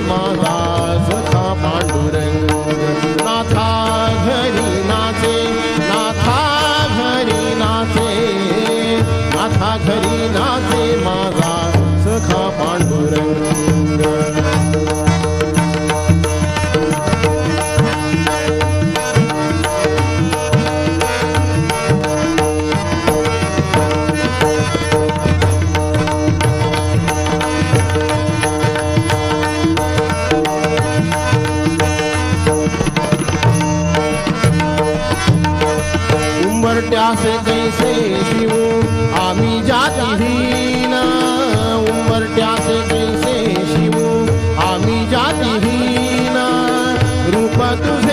माझा सखा पांडुरंग? नाथा घरी नाचे नाथा घरी नाचे नाथा घरी नाचे माझा सखा पांडुरंग? त्यास जैसे शिवू आम्ही जातीहीन उंबरट्यास कैसे शिवू आम्ही जातीहीन रूप तुझ